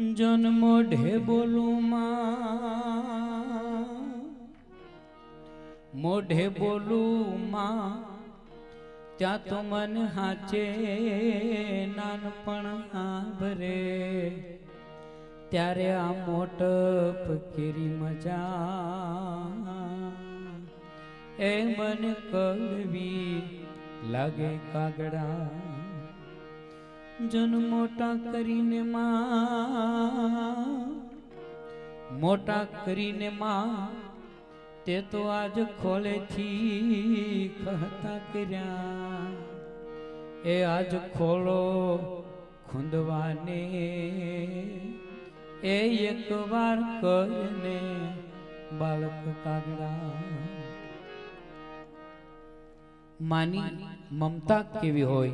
જન મોઢે બોલું માં. મોઢે બોલું માં. ત્યાં તો મન હાચે, નાનપણ હાભરે ત્યારે આ મોટપ કેરી મજા. એ મન કલવી લાગે કાગડા. જન મોટા કરીને માં. મોટા કરીને માં, તે તો આજ ખોલેથી ખતા કર્યા. એ આજ ખોલો ખૂંદવાને. એ એક વાર કરને બાળક કાગડા. માની મમતા કેવી હોય?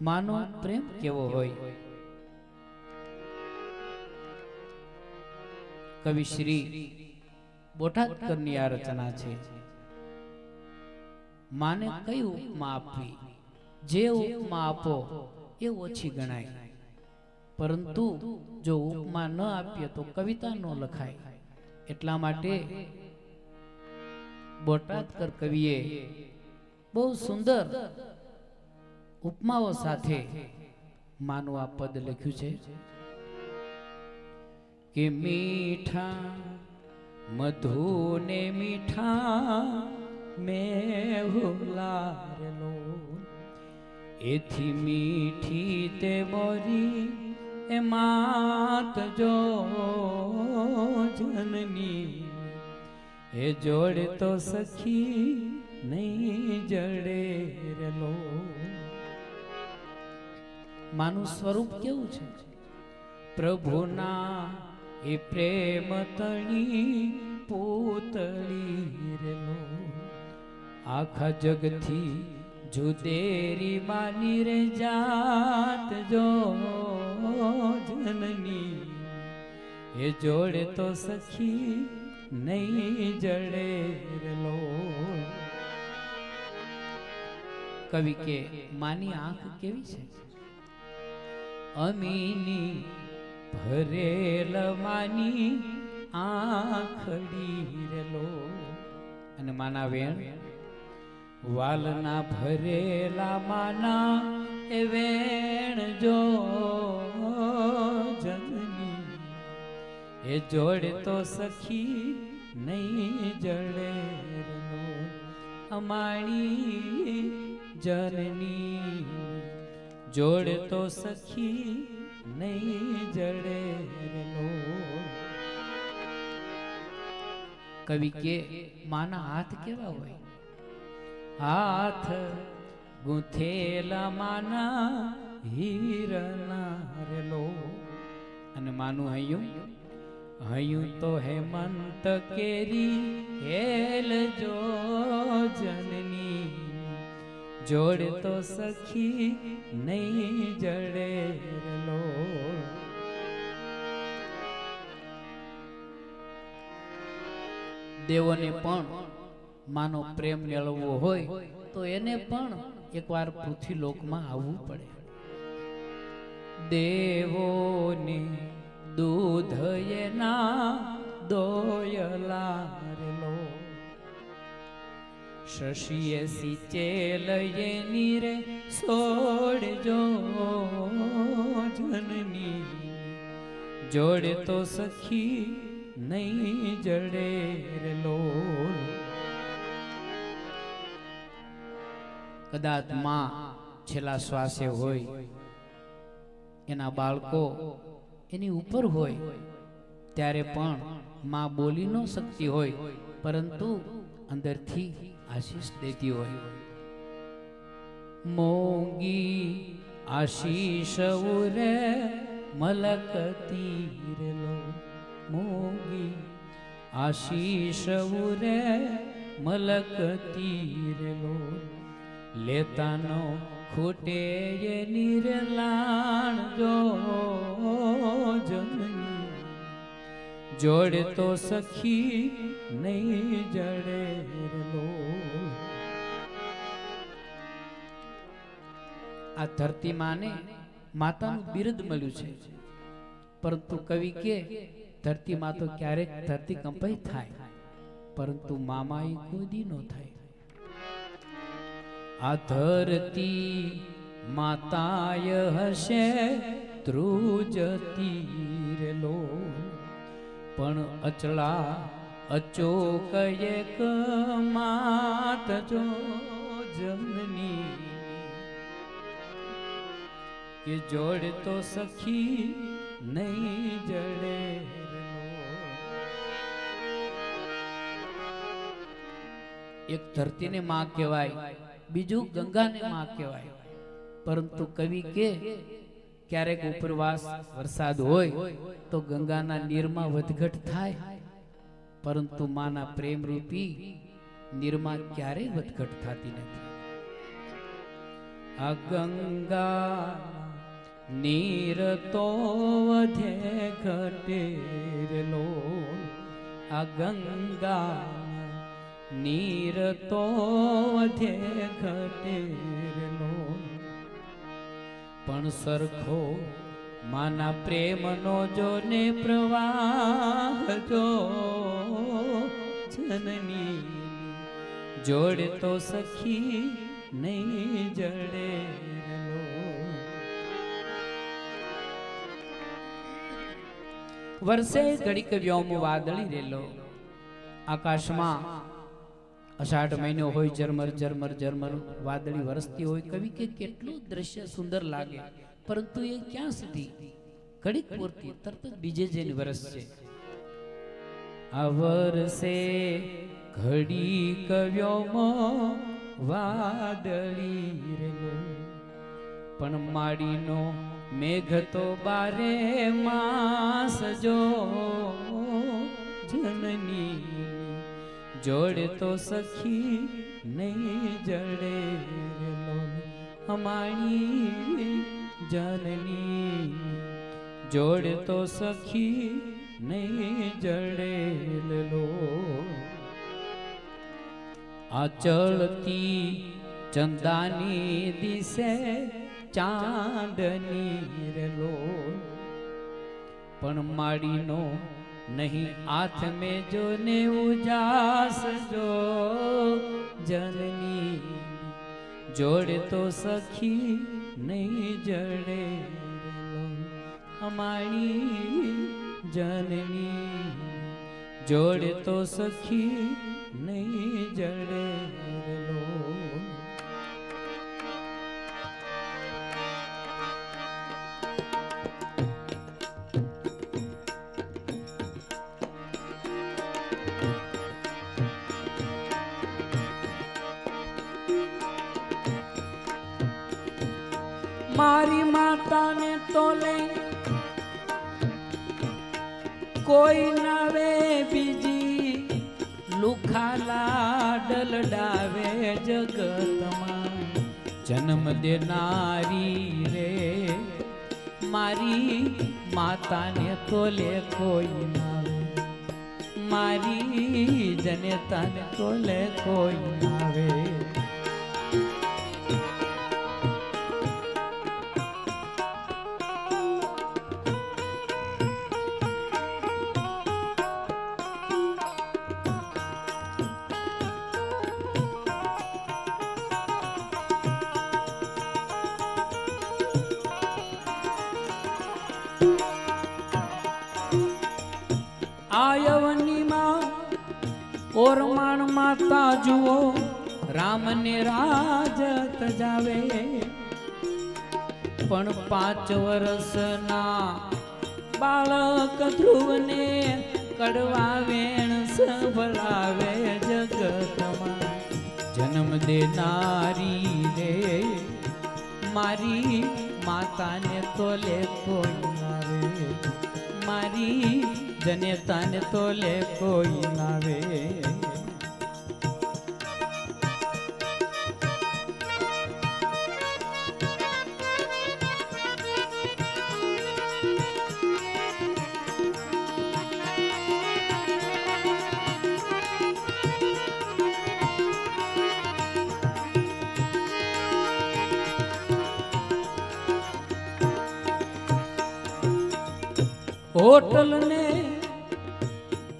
માનો પ્રેમ કેવો હોય? કવિ શ્રી બોટાદકરની આ રચના છે. માને કઈ ઉપમા આપવી? જે ઉપમા આપો એ ઓછી ગણાય. પરંતુ જો ઉપમા ન આપીએ તો કવિતા ન લખાય. એટલા માટે બોટાદકર કવિએ બહુ સુંદર ઉપમાઓ સાથે માનું આ પદ લખ્યું છે કે મીઠા મધુ ને મીઠા મેહુલારેલો એથી મીઠી તે બોરી એ માત જો જનની. એ જોડે તો સખી નહીં જડે રેલો. માનું સ્વરૂપ કેવું છે? પ્રભુના એ પ્રેમ તણી પૂતળી રેલો આખા જગથી જુદેરી માની રે જાત જો જનની, એ જોડે તો સખી નહીં જડે રેલો કવિ કે, માની આંખ કેવી છે? અમીની ભરેલ માની આંખડી રેલો. અને માના વેણ, વાલના ભરેલા માના એ વેણ જો જનની. એ જોડે તો સખી નહીં જડે અમારી જનની જોડે તો સખી નહીં જડે કવિ કે, માના હાથ કેવા હોય? હાથ ગુંથેલા માના હીરના રેલો. અને માનું હૈયું? હૈયું તો હેમંત કેરી, હેલ જો જનની જોડ તો સખી નહીં જડે દેવોને પણ માનો પ્રેમ મેળવવો હોય તો એને પણ એકવાર પૃથ્વી લોકમાં આવવું પડે. દેવોને દૂધ એના દોયલા શશીએ સિચેલ એની રે સોડજો જનની. જોડે તો સખી નહીં જડે રેલો કદાચમાં છેલ્લા શ્વાસે હોય, એના બાળકો એની ઉપર હોય, ત્યારે પણ માં બોલી ન શકતી હોય, પરંતુ અંદરથી આશીષ દેતી હોય. મોંગી આશીષ ઉરે મલકતી રેલો. મોંગી આશીષ ઉરે મલકતી રેલો. લેતાનો ખૂટે એ નિરલાણ જો જમની જોડે તો સખી નહીં જડે રેલો. આ ધરતી માને માતાનું બિરુદ મળ્યું છે. પરંતુ કવિ કે, ધરતીમાં તો ક્યારેક ધરતી કંપાઈ થાય, પરંતુ મામાઈ કોઈ દી નો થાય. આ ધરતી માતાય હશે ધ્રુજતી રેલો પણ અચળા અચોક એક માત જો જનની કે જોડ તો સખી નહીં જડે એક ધરતીને માં કહેવાય, બીજું ગંગાને માં કહેવાય. પરંતુ કવિ કે, ક્યારેક ઉપરવાસ વરસાદ હોય તો ગંગાના નીરમાં વધઘટ થાય. પરંતુ માના પ્રેમ રૂપી નીરમાં ક્યારેય વધઘટ થતી નથી. આ ગંગા નીર તો વધે ઘટેરલો આ ગંગા નીર તો વધે ઘટેરલો પણ સરખો માના પ્રેમનો જો ને પ્રવાહ જો જનની જોડે તો સખી નહીં જડે. વર્ષે ઘડીક વ્યોમ વાદળી રેલો આકાશમાં અષાઢ મહિનો હોય, ઝરમર ઝરમર ઝરમર, વાદળી વરસતી હોય, કવિ કે કેટલું દ્રશ્ય સુંદર લાગે, પરંતુ એ ક્યાં સુધી? ઘડીક પૂરતી, તરત જ બીજે જેની વરસ છે આ વર્ષે ઘડી કવ્યોમાં વાદળી રેલો પણ માડીનો મેઘ તો બારે માસ જો જનની જોડે તો સખી નહીં જડે અમારી જનની જોડે તો સખી નહીં જડે લો આ ચળતી ચંદાની દિશે ચાંદની રેલો. પણ માડીનો નહીં હાથ મેં જો ને ઉજાસ જો. જનની જોડે તો સખી નહીં જડે અમારી જનની જોડે તો સખી નહીં જડે મારી માતાને તોલે કોઈ નાવે બીજી લુખાલા ડલડાવે જગતમાં. જન્મ દેનારી રે, મારી માતાને તોલે કોઈ મારી જનેતાને તોલે કોઈ નાવે આયવનીમાં ઓરમાણ માતા જુઓ, રામને રાજત જાવે પણ પાંચ વર્ષના બાળક ધ્રુવને કડવા વેણ સંભળાવે જગતમાં. જન્મ દેનારી રે, મારી માતાને તોલે કોઈ નાવે મારી જનેતાને તોલે કોઈ નાવે હોટલ ને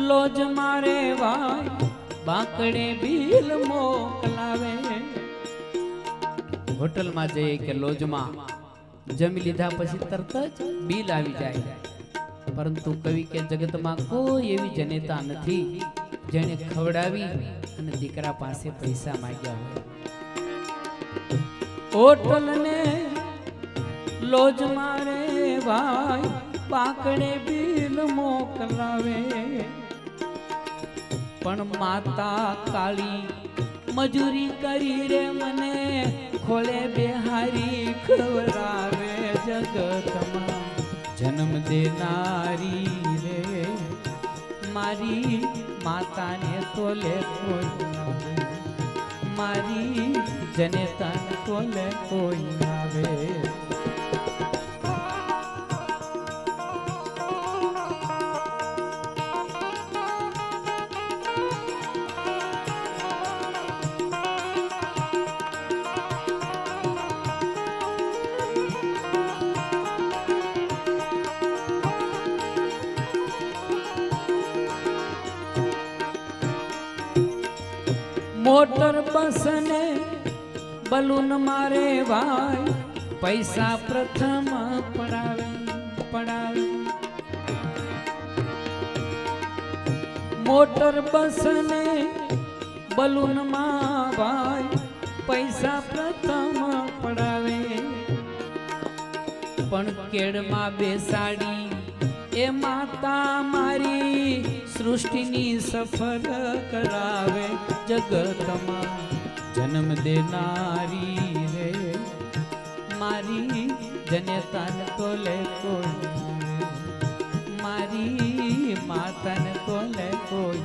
લોજ મારે વાય, બાંકડે બિલ મોકલાવે. હોટલમાં જઈએ કે લોજમાં, જમી લીધા પછી તરત જ બિલ આવી જાય. પરંતુ કવિ કે જગતમાં કોઈ એવી જનેતા નથી જેને ખવડાવી અને દીકરા પાસે પૈસા માંગ્યા હોય. હોટલ ને લોજ મારે ભાઈ પાકડે બિલ મોકલાવે. પણ માતા કાળી મજૂરી કરી રે મને ખોલે બેહારી ખવરાવે જગતમાં. જન્મ દેનારી રે, મારી માતાને તોલે કોઈ. મારી જનેતાને તોલે કોઈ નાવે મોટર બસ ને બલૂન મારે ભાઈ પૈસા પ્રથમ પડાવે પડાવે. મોટર બસ ને બલૂનમાં ભાઈ પૈસા પ્રથમ પડાવે. પણ કેડમાં બેસાડી એ માતા મારી સૃષ્ટિની સફર કરાવે જગતમાં. જન્મ દેનારી રે, મારી જનેતાને કોલે કોઈ મારી માતાને કોલે કોઈ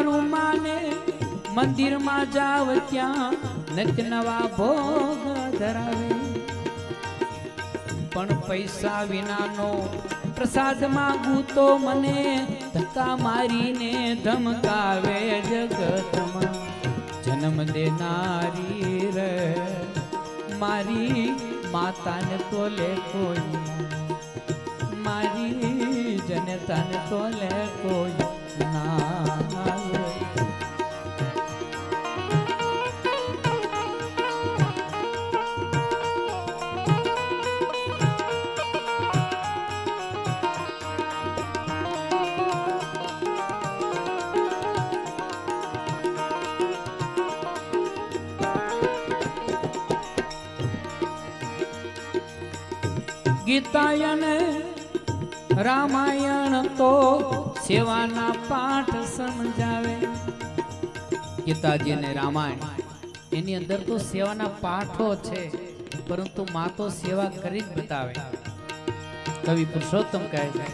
મારું માને મંદિરમાં જાવ ત્યાં નત નવા ભોગ ધરાવે. પણ પૈસા વિનાનો પ્રસાદ માંગું તો મને ધક્કા મારીને ધમકાવે જગતમાં. જન્મ દેનારી રે, મારી માતાને તોલે કોઈ. ના. મારી જનતાને તોલે કોઈ ના. ગીતાયન રામાયણ તો સેવાના પાઠ સમજાવે. ગીતાજી અને રામાયણ, એની અંદર તો સેવાના પાઠો છે, પરંતુ માં તો સેવા કરી જ બતાવે. કવિ પુરુષોત્તમ કહે છે,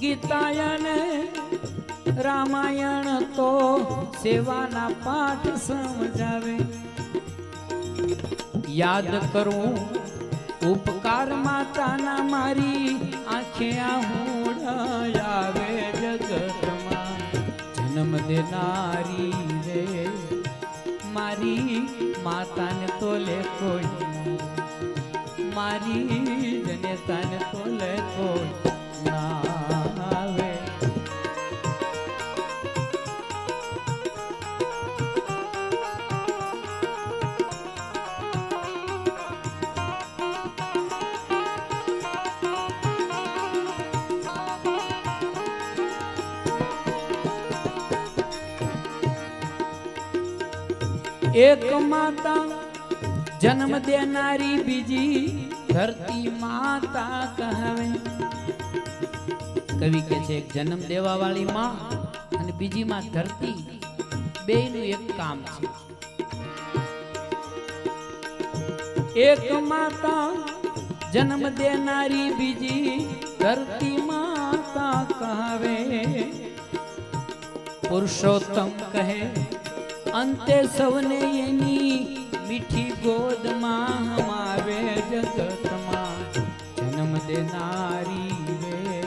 ગીતાયન રામાયણ તો સેવાના પાઠ સમજાવે. યાદ કરું ઉપકાર માતાના મારી આંખે આહુડ આવે જગતમાં જન્મ દેનારી રે, મારી માતાને તોલે કોઈ. મારી જનેતાને તોલે કોઈ એક માતા જન્મ દેનારી બીજી ધરતી માતા કહેવે કવિ કે છે, એક જન્મ દેવા વાળી માં અને બીજી માં ધરતી, બેયનું એક કામ છે. એક માતા જન્મ દેનારી બીજી ધરતી માતા કહાવે પુરુષોત્તમ કહે અંતે સૌને એની મીઠી ગોદમાં હમાવે જગતમાં. જન્મ દેનારી રે,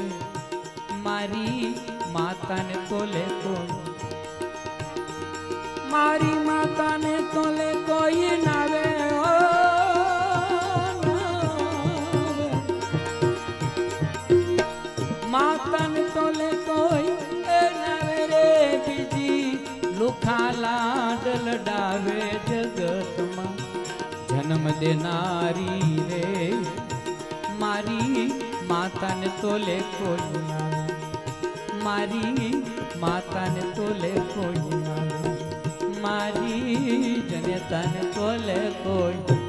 મારી માતાને કોલે કોઈ મારી માતાને કોલે કોઈ નાવે દેનારી રે. મારી માતાને તોલે કોઈ મારી માતાને તોલે કોઈ મારી જનેતાને તોલે કોઈ